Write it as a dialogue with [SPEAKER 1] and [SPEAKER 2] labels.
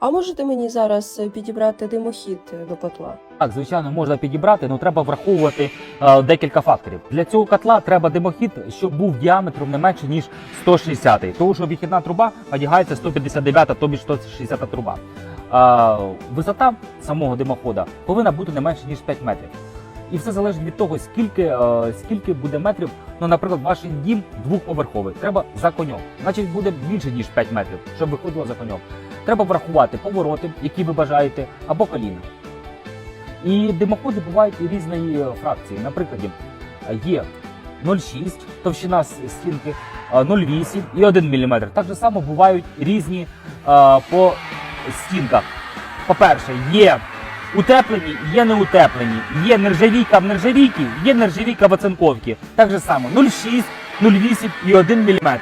[SPEAKER 1] А можете мені зараз е, підібрати димохід е, до котла?
[SPEAKER 2] Так, звичайно, можна підібрати, але треба враховувати е, декілька факторів. Для цього котла треба димохід, щоб був діаметром не менше ніж 160 Тому що вихідна труба одягається 159, тобі 160 труба. Е, висота самого димохода повинна бути не менше ніж 5 метрів. І все залежить від того, скільки, е, скільки буде метрів. Ну, наприклад, ваш дім двохповерховий. Треба за коньом. Значить, буде більше ніж 5 метрів, щоб виходило за коньом. Треба врахувати повороти, які ви бажаєте, або коліна. І димоходи бувають і різної е, фракції. Наприклад, е, є 0,6 товщина стінки, е, 0,8 і 1 мм. Так же само бувають різні е, по стінках. По-перше, є утеплені, є неутеплені, є нержавійка в нержавійці, є нержавійка в оцинковці. Так же само 0,6, 0,8 і 1 мм.